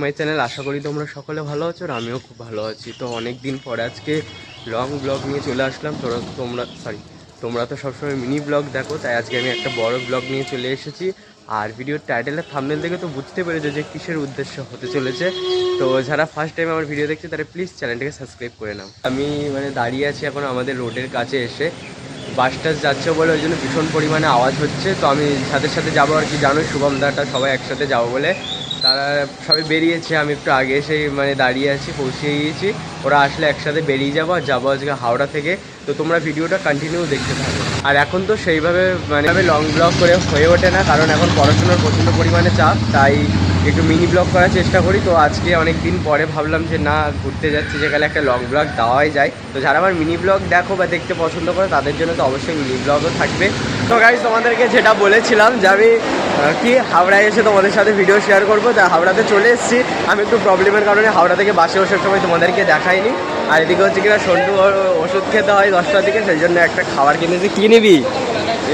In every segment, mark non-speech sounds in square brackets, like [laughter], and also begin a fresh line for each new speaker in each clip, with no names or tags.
My channel আশা করি তোমরা সকলে ভালো আছো আর আমিও খুব ভালো আছি। তো অনেক দিন পরে আজকে লং ব্লগ নিয়ে চলে আসলাম। তোরা, তোমরা সরি তোমরা তো সবসময় মিনি ব্লগ দেখো, তাই আজকে আমি একটা বড় ব্লগ নিয়ে চলে এসেছি। আর ভিডিওর টাইটেলের থামনেল দেখে তো বুঝতে পেরেছ যে কিসের উদ্দেশ্য হতে চলেছে। তো যারা ফার্স্ট টাইম আমার ভিডিও দেখছে, তারা প্লিজ চ্যানেলটাকে সাবস্ক্রাইব করে নাও। আমি মানে দাঁড়িয়ে আছি এখন আমাদের রোডের কাছে এসে। বাস টাস যাচ্ছে বলে ওই জন্য ভীষণ পরিমাণে আওয়াজ হচ্ছে। তো আমি সাথে সাথে যাব আর কি জানো শুভম দাটা সবাই একসাথে যাব বলে। তারা সবাই বেরিয়েছে, আমি একটু আগে এসে মানে দাঁড়িয়ে আছি পৌঁছে গিয়েছি ওরা আসলে একসাথে বেরিয়ে যাব আর যাব আজকে হাওড়া থেকে। তো তোমরা ভিডিওটা কন্টিনিউ দেখতে থাকো। আর এখন তো সেইভাবে মানে লং ব্লগ করে হয়ে ওঠে না, কারণ এখন পড়াশোনার প্রচণ্ড পরিমাণে চাপ, তাই একটু মিনি ব্লগ করার চেষ্টা করি। তো আজকে অনেক দিন পরে ভাবলাম যে, না, ঘুরতে যাচ্ছি যেখানে একটা লং ব্লগ দেওয়াই যায়। তো যারা আমার মিনি ব্লগ দেখো বা দেখতে পছন্দ করে, তাদের জন্য তো অবশ্যই মিনি ব্লগও থাকবে। তো গাইজ তোমাদেরকে যেটা বলেছিলাম যে আমি কি, হাওড়ায় এসে তোমাদের সাথে ভিডিও শেয়ার করব। তা হাওড়াতে চলে এসেছি। আমি একটু প্রবলেমের কারণে হাওড়া থেকে বাসে ওঠার সময় তোমাদেরকে দেখাইনি। আর এদিকে হচ্ছে কিনা সন্টু ওষুধ খেতে হয় দশটার দিকে সেই জন্য একটা খাবার কিনেছি কি নিবি?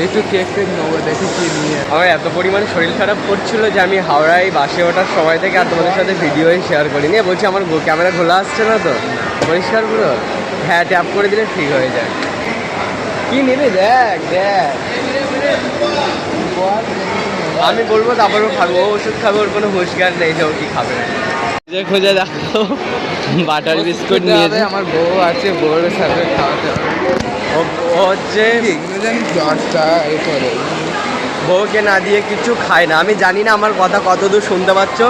একটু কেক টেক নেব দেখি কি নিয়ে।
আমার এত পরিমাণে শরীর খারাপ করছিল যে আমি হাওড়ায় বাসে ওঠার সময় থেকে আর তোমাদের সাথে ভিডিওই শেয়ার করিনি। বলছি আমার ক্যামেরা খোলা আসছে না তো? পরিষ্কার পুরো? হ্যাঁ ট্যাপ করে দিলে ঠিক হয়ে যায়। কি নেবে? দেখ দেখ। আমি বলব তারপরে খাব ওষুধ খাবে ওর কোনো হুঁশগার নেই যে ও কি খাবে। যে খোঁজে দেখো বাটার বিস্কুট নিয়েছে
আমার বউ আছে বউর সাথে খাওয়াতে হবে।
ও- ও হচ্ছে বউকে না দিয়ে কিছু খায় না। আমি জানি না আমার কথা কতদূর শুনতে পাচ্ছ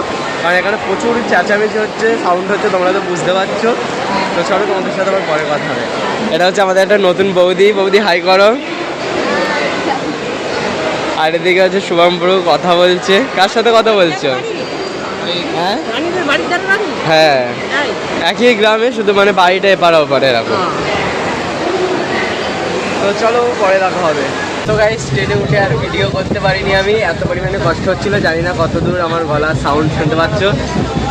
কারণ এখানে প্রচুর চেঁচামেচি হচ্ছে সাউন্ড হচ্ছে তোমরা তো বুঝতে পারছ। তো চলো তোমাদের সাথে আবার পরে কথা হবে। এটা হচ্ছে আমাদের একটা নতুন বৌদি। বৌদি হাই করো। আর এদিকে হচ্ছে শুভম প্রভু কথা বলছে। কার সাথে কথা বলছো? হ্যাঁ? হ্যাঁ। একই গ্রামে শুধু মানে বাড়িটা এপার ওপারে এরকম। তো চলো পরে দেখা হবে। তো গাই স্টেজে উঠে আর ভিডিও করতে পারিনি আমি। এত পরিমাণে কষ্ট হচ্ছিল জানি না কত দূর আমার গলার সাউন্ড শুনতে পাচ্ছ।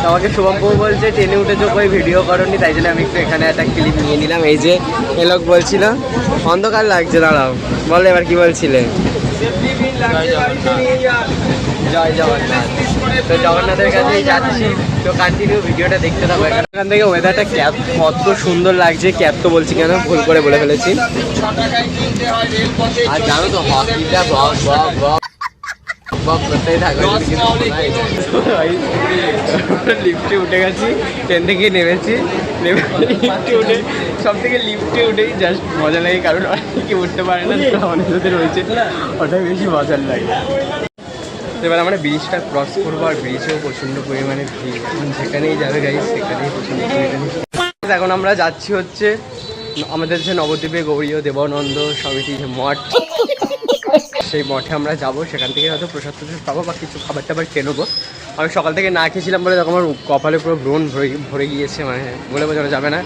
তো আমাকে শুভমপুর বলছে ট্রেনে উঠেছো কই ভিডিও করনি তাই জন্য আমি একটু এখানে একটা ক্লিপ নিয়ে নিলাম। এই যে এলোক বলছিল অন্ধকার লাগছে দাঁড়াও। বলে এবার কি বলছিলে? জয় জগন্নাথ। তো জগন্নাথের কাছেই যাচ্ছি। তো কন্টিনিউ ভিডিওটা দেখতে থাকো। এখান থেকে ওয়েদারটা ক্যাব কত সুন্দর লাগছে ক্যাব তো বলছি কেন ভুল করে বলে ফেলেছি। আর জানো তো হকিটা বক বক বক। থাকবে লিফটে [laughs] উঠে গেছি ট্রেন থেকে নেমেছি। নেমে লিফটে উঠে সব থেকে লিফটে উঠেই জাস্ট মজা লাগে কারণ অনেকে উঠতে পারে না অনেক রয়েছে। ওটাই বেশি মজার লাগে। এবার আমরা ব্রিজটা ক্রস করব আর ব্রিজেও প্রচণ্ড পরিমাণে ভিড়। যেখানেই যাবে গাড়ি সেখানেই প্রচণ্ড। এখন আমরা যাচ্ছি হচ্ছে আমাদের যে নবদ্বীপে গৌরীয় দেবানন্দ সমিতি যে মঠ। সেই মঠে আমরা যাব, সেখান থেকে হয়তো প্রসাদ প্রসাদ পাবো বা কিছু খাবার টাবার খেয়ে নেব। আমি সকাল থেকে না খেয়েছিলাম বলে তখন আমার কপালে পুরো ব্রণ ভরে ভরে গিয়েছে মানে বলে বোঝানো যাবে না।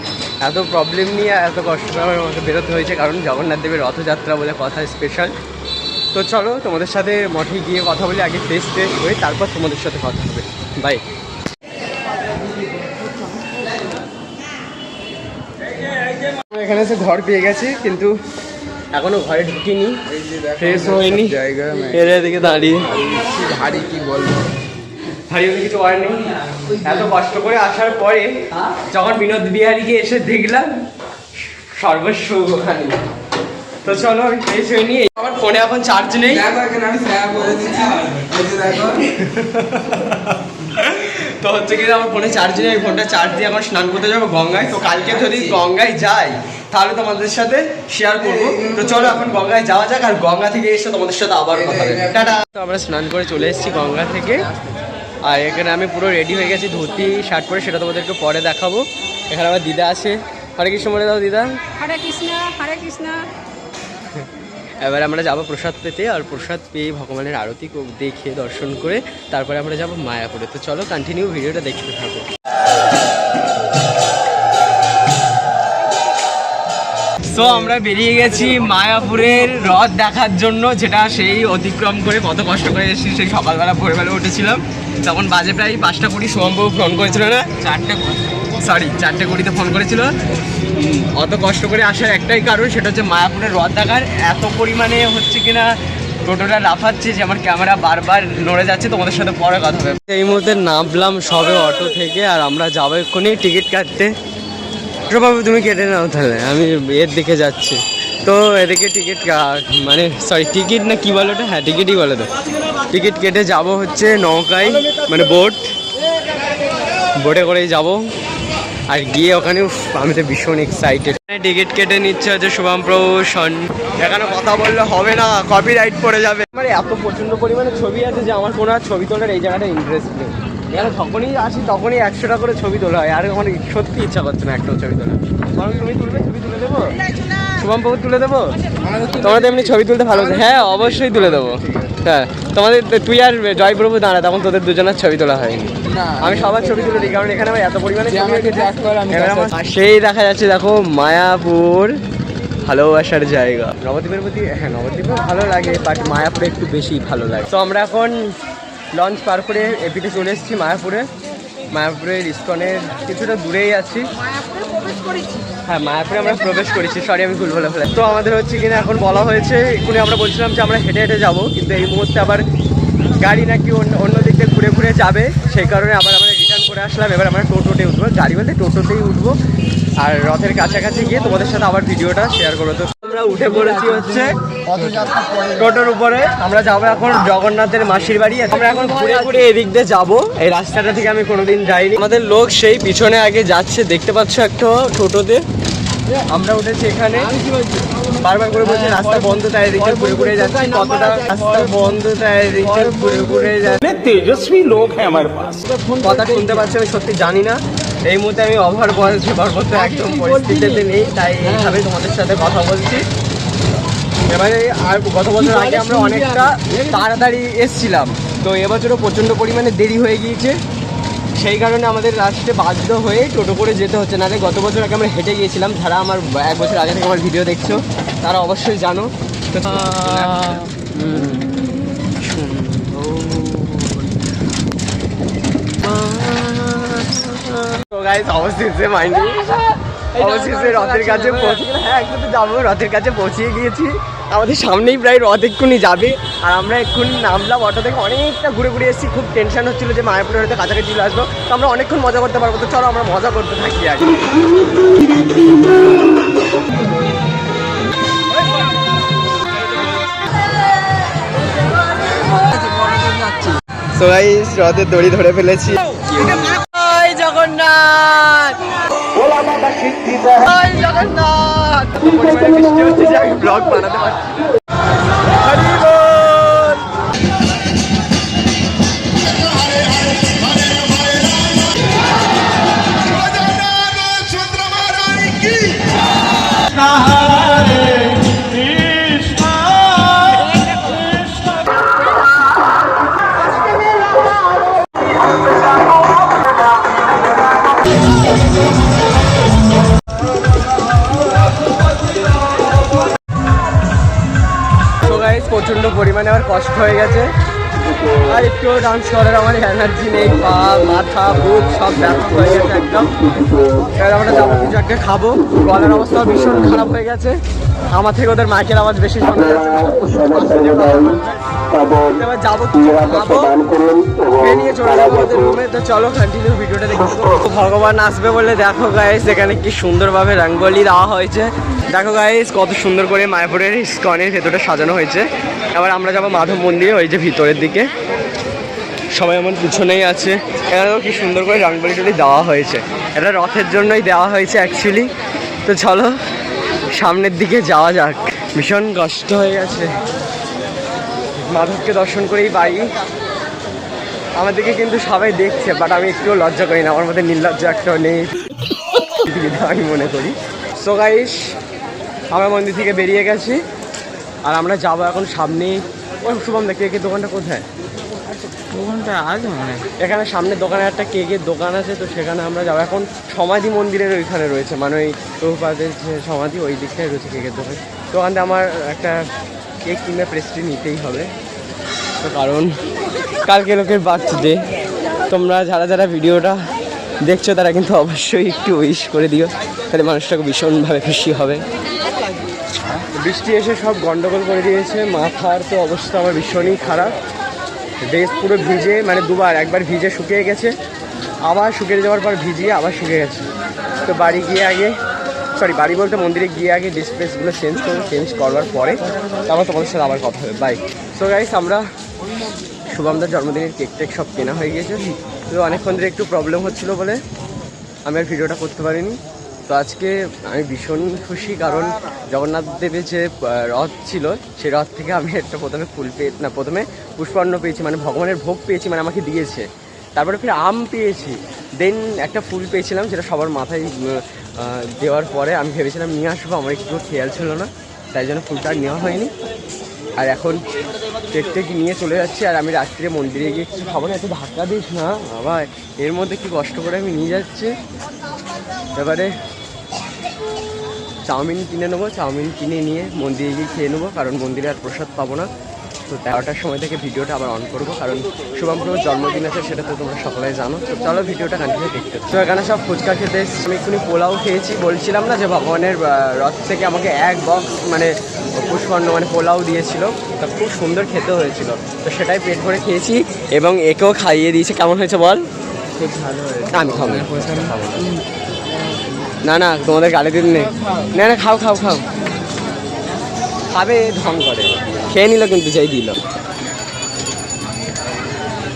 এত প্রবলেম নিয়ে এত কষ্ট আমার আমাকে বেরোতে হয়েছে, কারণ জগন্নাথ দেবের রথযাত্রা বলে কথা স্পেশাল তো চলো তোমাদের সাথে মঠে গিয়ে কথা বলি আগে ফ্রেশ ফ্রেশ হয়ে তারপর তোমাদের সাথে কথা হবে। বাই এখানে এসে ঘর পেয়ে গেছি কিন্তু এখনও ঘরে ঢুকিনি। ফ্রেশ হয়নি
জায়গা
এর দিকে দাঁড়িয়ে।
ভারী কি বলব?
ভারী কিছু নেই। এত কষ্ট করে আসার পরে যখন বিনোদ বিহারীকে এসে দেখলাম সর্বস্ব ওখানে। তো চলো আমি ফ্রেশ হয়ে নিয়ে আমার ফোনে এখন চার্জ নেই।
আমি স্যাপ বলে দিচ্ছি এই যে দেখো। [laughs]
তো হচ্ছে কি আমার ফোনে চার্জ নেই ফোনটা চার্জ দিয়ে এখন স্নান করতে যাব গঙ্গায়। তো কালকে যদি গঙ্গায় যাই তাহলে তোমাদের সাথে শেয়ার করব। তো চলো এখন গঙ্গায় যাওয়া যাক আর গঙ্গা থেকে এসে তোমাদের সাথে আবার কথা হবে। টাটা! তো আমরা স্নান করে চলে এসেছি গঙ্গা থেকে। আর এখানে আমি পুরো রেডি হয়ে গেছি ধুতি শার্ট পরে সেটা তোমাদেরকে পরে দেখাবো। এখানে আমার দিদা আছে। হরে কৃষ্ণ বলে দাও দিদা।
হরে কৃষ্ণ হরে কৃষ্ণ।
এবার আমরা যাব প্রসাদ পেতে আর প্রসাদ পেয়ে ভগবানের আরতি দেখে দর্শন করে তারপরে আমরা যাব মায়াপুরে। তো চলো কন্টিনিউ ভিডিওটা দেখতে থাকো। তো আমরা বেরিয়ে গেছি মায়াপুরের রথ দেখার জন্য যেটা সেই অতিক্রম করে কত কষ্ট করে এসেছি সেই সকালবেলা ভোরবেলা উঠেছিলাম। তখন বাজে প্রায় পাঁচটা কুড়ি সোমবাবু ফোন করেছিল না? চারটে সরি চারটে কুড়িতে ফোন করেছিল। অত কষ্ট করে আসার একটাই কারণ সেটা হচ্ছে মায়াপুরের রথ দেখার এত পরিমাণে হচ্ছে কিনা টোটোটা লাফাচ্ছে যে আমার ক্যামেরা বারবার নড়ে যাচ্ছে, তোমাদের সাথে পরে কথা হবে। এই মুহূর্তে নামলাম সবে অটো থেকে আর আমরা যাব এক্ষুনি টিকিট কাটতে। বাবু, তুমি কেটে নাও তাহলে, আমি এর দিকে যাচ্ছি। তো এদিকে টিকিট মানে সরি টিকিট না কি বলো হ্যাঁ টিকিটই বলো তো টিকিট কেটে যাব হচ্ছে নৌকায় মানে বোট বোটে করেই যাব। আর গিয়ে ওখানে আমি তো ভীষণ এক্সাইটেড টিকিট কেটে নিচ্ছে হচ্ছে শুভম প্রভু সন। এখানে কথা বললে হবে না কপি রাইট পড়ে যাবে। আমার এত প্রচণ্ড পরিমাণে ছবি আছে যে আমার কোনো ছবি তোলার এই জায়গাটা ইন্টারেস্ট নেই। এখানে যখনই আসি তখনই একশোটা করে ছবি তোলা হয় আর এখন সত্যি ইচ্ছা করছে না একটাও ছবি তোলা কারণ তুমি তুলবে ছবি তুলে দেবো? শুভম তুলে দেবো? তোমরা তো এমনি ছবি তুলতে ভালো হ্যাঁ অবশ্যই তুলে দেবো। হ্যাঁ তোমাদের তুই আর জয়প্রভু দাঁড়া তখন তোদের দুজনের ছবি তোলা হয়নি। আমি সবার ছবি তুলে দিই কারণ এখানে এত পরিমাণে সেই দেখা যাচ্ছে দেখো মায়াপুর ভালোবাসার জায়গা। নবদ্বীপের প্রতি হ্যাঁ নবদ্বীপে ভালো লাগে বাট মায়াপুরে একটু বেশি ভালো লাগে। তো আমরা এখন লঞ্চ পার করে এপিতে চলে এসেছি মায়াপুরে। মায়াপুরের ইস্কনের কিছুটা দূরেই আছি। হ্যাঁ মায়াপুরে আমরা প্রবেশ করেছি। সরি আমি ভুল বলে ফেলে তো আমাদের হচ্ছে কিনা এখন বলা হয়েছে, এক্ষুনি আমরা বলছিলাম যে আমরা হেঁটে হেঁটে যাব, কিন্তু এই মুহূর্তে আবার গাড়ি নাকি অন্য অন্য দিক দিয়ে ঘুরে ঘুরে যাবে। সেই কারণে আবার আমরা রিটার্ন করে আসলাম। এবার আমরা টোটোতে উঠবো। গাড়ি বলতে টোটোতেই উঠবো। আর রথের কাছাকাছি গিয়ে তোমাদের সাথে আবার ভিডিওটা শেয়ার করব। তো আমরা উঠে পড়েছি হচ্ছে টোটোর উপরে আমরা যাব এখন জগন্নাথের মাসির বাড়ি। আমরা এখন ঘুরে ঘুরে এদিক দিয়ে যাব। এই রাস্তাটা থেকে আমি কোনোদিন যাইনি। আমাদের লোক সেই পিছনে আগে যাচ্ছে। দেখতে পাচ্ছ একটা টোটোতে। আমরা উঠেছি এখানে। বারবার করে বলছি রাস্তা বন্ধ তাই রিক্সা ঘুরে ঘুরে যাচ্ছে। কতটা রাস্তা বন্ধ তাই রিক্সা ঘুরে ঘুরে যাচ্ছে।
তেজস্বী লোক হ্যাঁ আমার পাশ।
কথা শুনতে পাচ্ছি আমি সত্যি জানি না। এই মুহূর্তে আমি অভার বয়স পারব একদম পরিস্থিতিতে নেই তাই এইভাবে তোমাদের সাথে কথা বলছি। এবারে আর গত বছর আগে আমরা অনেকটা তাড়াতাড়ি এসছিলাম। তো এবছরও প্রচণ্ড পরিমাণে দেরি হয়ে গিয়েছে। সেই কারণে আমাদের লাস্টে বাধ্য হয়ে টোটো করে যেতে হচ্ছে। না গত বছর আগে আমরা হেঁটে গিয়েছিলাম। যারা আমার এক বছর আগে থেকে আমার ভিডিও দেখছ তারা অবশ্যই জানো। তো গাইস অবশেষে মাইন্ড অবশেষে রথের কাছে পৌঁছে হ্যাঁ একটু যাব। রথের কাছে পৌঁছিয়ে গিয়েছি। আমাদের সামনেই প্রায় রথ এক্ষুনি যাবে। আর আমরা এক্ষুনি নামলাম অটো থেকে। অনেকটা ঘুরে ঘুরে এসেছি। খুব টেনশন হচ্ছিল যে মায়াপুরের হয়তো কাছাকাছি চলে আসব। তো আমরা অনেকক্ষণ মজা করতে পারব। তো চলো আমরা মজা করতে থাকি আর কি। So রথের দড়ি ধরে ফেলেছি। জয় জগন্নাথ। জগন্নাথ। এত পরিমাণে বৃষ্টি হচ্ছে যে আমি ব্লগ বানাতে পারছি কষ্ট হয়ে গেছে। আর একটু ডান্স করার আমার এনার্জি নেই। পা, মাথা, বুক সব ব্যথা হয়ে গেছে একদম। এবার আমরা যাব কিছু একটা খাব। গলার অবস্থা ভীষণ খারাপ হয়ে গেছে। আমার থেকে ওদের মাইকের আওয়াজ বেশি শোনা যাচ্ছে। এবার যাব খাব। নিয়ে চলে যাব ওদের রুমে তো চলো কন্টিনিউ ভিডিওটা ভগবান আসবে বলে দেখো গাইস এখানে কি সুন্দরভাবে রঙ্গোলি দেওয়া হয়েছে। দেখো গাইস কত সুন্দর করে মায়াপুরের স্কনের ভেতরটা সাজানো হয়েছে। এবার আমরা যাব মাধব মন্দিরে ওই যে ভিতরের দিকে। সবাই আমার পিছনেই আছে। এখানেও কি সুন্দর করে রঙ্গোলি টলি দেওয়া হয়েছে। এটা রথের জন্যই দেওয়া হয়েছে অ্যাকচুয়ালি তো চলো সামনের দিকে যাওয়া যাক। ভীষণ কষ্ট হয়ে গেছে। মাধবকে দর্শন করেই বাড়ি আমাদেরকে কিন্তু সবাই দেখছে বাট আমি একটুও লজ্জা করি না আমার মধ্যে নির্লজ্জ একটাও নেই। আমি মনে করি। সো গাইস আমরা মন্দির থেকে বেরিয়ে গেছি আর আমরা যাব এখন সামনে ও শুভম দেখ কেকের দোকানটা কোথায়?
ওখানটা আছে মনে
এখানে সামনের দোকানে একটা কেকের দোকান আছে তো সেখানে আমরা যাব। এখন সমাধি মন্দিরের ওইখানে রয়েছে মানে ওই প্রভুপাদের যে সমাধি ওই দিকটায় রয়েছে কেকের দোকান। তো ওখান আমার একটা কেক কিনে প্রেস্টি নিতেই হবে। তো কারণ কালকে লোকের বার্থডে তোমরা যারা যারা ভিডিওটা দেখছ, তারা কিন্তু অবশ্যই একটু উইশ করে দিও, তাহলে মানুষটাকে ভীষণভাবে খুশি হবে। বৃষ্টি এসে সব গন্ডগোল করে দিয়েছে, মাথার তো অবস্থা আমার ভীষণই খারাপ। ড্রেস পুরো ভিজে মানে দুবার, একবার ভিজে শুকিয়ে গেছে, আবার শুকিয়ে যাওয়ার পর ভিজিয়ে আবার শুকিয়ে গেছে। তো বাড়ি গিয়ে আগে সরি বাড়ি বলতে মন্দিরে গিয়ে আগে ডিসপ্লেসগুলো চেঞ্জ করব চেঞ্জ করবার পরে তারপর তোমাদের সাথে আবার কথা হবে। বাই সো গাইস আমরা শুভমদার জন্মদিনের কেক টেক সব কেনা হয়ে গিয়েছে। তো অনেকক্ষণ ধরে একটু প্রবলেম হচ্ছিল বলে আমি আর ভিডিওটা করতে পারিনি। তো আজকে আমি ভীষণ খুশি, কারণ জগন্নাথ দেবের যে রথ ছিল সেই রথ থেকে আমি একটা প্রথমে ফুল পেয়ে, না, প্রথমে পুষ্পান্ন পেয়েছি মানে ভগবানের ভোগ পেয়েছি মানে আমাকে দিয়েছে। তারপরে ফির আম পেয়েছি। দেন একটা ফুল পেয়েছিলাম যেটা সবার মাথায় দেওয়ার পরে আমি ভেবেছিলাম নিয়ে আসব, আমার একটু খেয়াল ছিল না, তাই জন্য ফুলটা আর নেওয়া হয়নি। আর এখন কেক টেক নিয়ে চলে যাচ্ছি, আর আমি রাত্রে মন্দিরে গিয়ে কিছু খাব না, এত ধাক্কা দিস না আবার এর মধ্যে কি কষ্ট করে আমি নিয়ে যাচ্ছি। এবারে চাউমিন কিনে নেব, চাউমিন কিনে নিয়ে মন্দিরে গিয়ে খেয়ে নেব, কারণ মন্দিরে আর প্রসাদ পাবো না। তো তেরোটার সময় থেকে ভিডিওটা আবার অন করব কারণ শুভমপুর জন্মদিন আছে সেটা তো তোমরা সকলেই জানো। তো চলো ভিডিওটা কন্টিনিউ দেখতে তো এখানে সব ফুচকা খেতে এসেছি। আমি এক্ষুনি পোলাও খেয়েছি বলছিলাম না যে ভগবানের রথ থেকে আমাকে এক বক্স মানে পুষ্পন্ন মানে পোলাও দিয়েছিল। তা খুব সুন্দর খেতে হয়েছিল। তো সেটাই পেট ভরে খেয়েছি এবং একেও খাইয়ে দিয়েছে। কেমন হয়েছে বল?
খুব ভালো হয়েছে।
না, আমি খাব। না। না তোমাদের গালি দিন নেই। না না খাও খাও খাও। খাবে ঢং করে। খেয়ে নিল কিন্তু যাই দিল।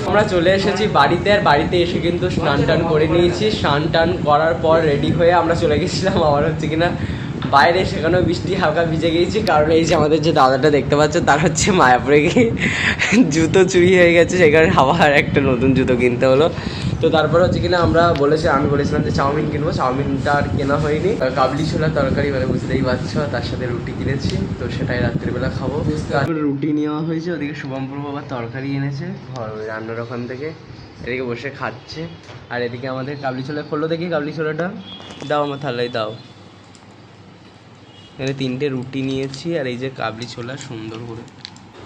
আমরা চলে এসেছি বাড়িতে আর বাড়িতে এসে কিন্তু স্নান টান করে নিয়েছি। স্নান টান করার পর রেডি হয়ে আমরা চলে গেছিলাম। আবার হচ্ছে কিনা বাইরে সেখানেও বৃষ্টি হালকা ভিজে গিয়েছি। কারণ এই যে আমাদের যে দাদাটা দেখতে পাচ্ছ, তার হচ্ছে মায়াপুরে গিয়ে জুতো চুরি হয়ে গেছে। সেখানে আবার একটা নতুন জুতো কিনতে হলো। তো তারপর হচ্ছে কিনা আমরা বলেছি, আমি বলেছিলাম যে চাউমিন কিনবো। চাউমিনটা আর কেনা হয়নি। কাবলি ছোলা তরকারি মানে বুঝতেই পারছ, তার সাথে রুটি কিনেছি। তো সেটাই রাত্রিবেলা খাব। রুটি নেওয়া হয়েছে, ওদিকে শুভমপুর বাবা তরকারি এনেছে। রান্নার ওখান থেকে। এদিকে বসে খাচ্ছে। আর এদিকে আমাদের কাবলি ছোলা খোলো দেখি, কাবলি ছোলাটা। দাও আমার থালায় দাও। এখানে তিনটে রুটি নিয়েছি আর এই যে কাবলি ছোলা সুন্দর করে।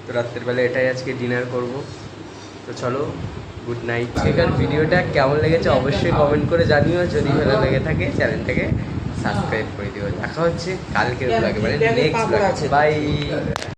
তো রাত্রের বেলা এটাই আজকে ডিনার করব। তো চলো গুড নাইট সেখান ভিডিওটা কেমন লেগেছে অবশ্যই কমেন্ট করে জানিও। যদি ভালো লেগে থাকে চ্যানেলটাকে সাবস্ক্রাইব করে দিও। দেখা হচ্ছে কালকের ব্লগে মানে নেক্সট ব্লগে বাই